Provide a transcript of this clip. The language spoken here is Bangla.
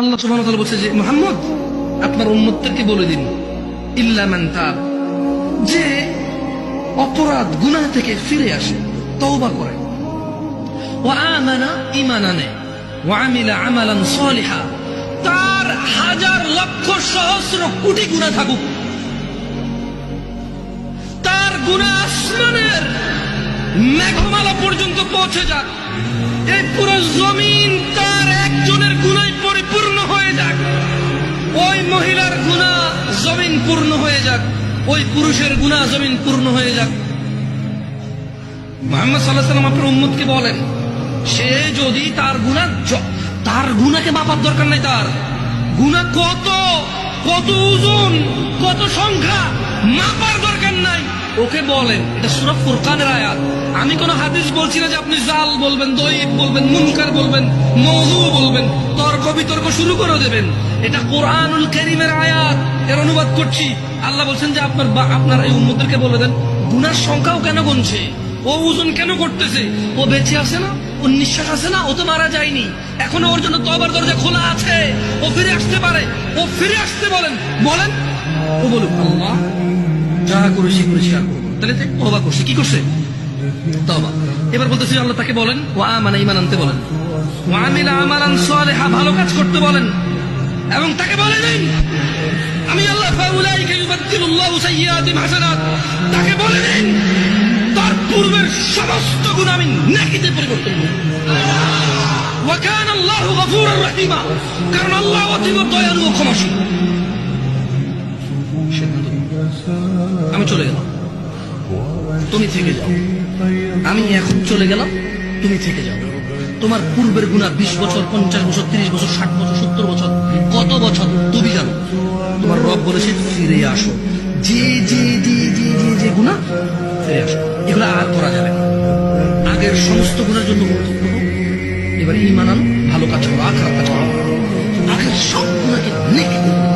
আল্লাহ তাআলা বলছে যে, মুহাম্মদ, আপনার উম্মতদেরকে বলে দিন। ইল্লা মান তাব। যে অপরাধ, গুনাহ থেকে ফিরে আসে, তওবা করে। তার হাজার লক্ষ সহস্র কোটি থাকুক। তার আসমানের মেঘমালা পর্যন্ত পৌঁছে যাক। এই পুরো জমিন তার একজনের পরিপূর্ণ হয়ে যাক। ওই মহিলার গুনাহ জমিন পূর্ণ হয়ে যাক। ওই পুরুষের গুনাহ জমিন পূর্ণ হয়ে যাক। মোহাম্মদ সাল্লাহ সাল্লাম আপনার উম্মতকে বলেন, সে যদি তার গুণা তার গুণাকে মাপার দরকার নাই তার। গুণা কত কত ওজন, কত সংখ্যা মাপার দরকার ওকে বলেন এটা সুরফ ফুরকানের আয়াত। আমি কোন হাদিস বলছি না যে আপনি জাল বলবেন দইব বলবেন, মুনকার বলবেন, মৌজু বলবেন, তর্ক বিতর্ক শুরু করে দেবেন। এটা কোরআনুল করিমের আয়াত, এর অনুবাদ করছি। আল্লাহ বলছেন যে আপনার বা- আপনার এই উম্মদেরকে বলে দেন, গুনার সংখ্যাও কেন গুনছে? ও ওজন কেন করতেছে? ও বেঁচে আছে না? ও নিঃশ্বাস আছে না? ও তো মারা যায়নি। এখনও ওর জন্য তবার দরজা খোলা আছে। ও ফিরে আসতে পারে। ও ফিরে আসতে বলেন। বলেন, ও বলুক, আল্লাহ যা করেছি করেছি আর করব। তাহলে তবা করছে, কি করছে? তবা এবার বলতেছি, আল্লাহ তাকে বলেন ও মানে ইমান আনতে বলেন। ও আমিলা আমালান সালেহা ভালো কাজ করতে বলেন। এবং তাকে বলে দিন, আমি আল্লাহ ফাউলাইকা ইউবাদদিলুল্লাহু সাইয়্যাতিহিম হাসানাত তাকে বলে দিন, তার পূর্বের সমস্ত গুণ আমি নেকিতে পরিবর্তন করব। ওয়া কারণ আল্লাহ অতীব দয়ালু ও ক্ষমাশীল। আমি চলে গেলাম। তুমি থেকে যাও। আমি এখন চলে গেলাম, তুমি থেকে যাও। তোমার পূর্বের গুণা বিশ বছর, পঞ্চাশ বছর, তিরিশ বছর, ষাট বছর, সত্তর বছর, কত বছর, তুমি জানো। তোমার রব বলেছে, ফিরে আসো। যে যে যে যে যে যে গুণা, ফিরে আসো। এগুলো আর করা যাবে আগের সমস্ত গুণার জন্য এবার ইমান আনো, ভালো কাজ করো আর কাজ করো। আগের সব গুণাকে নেকি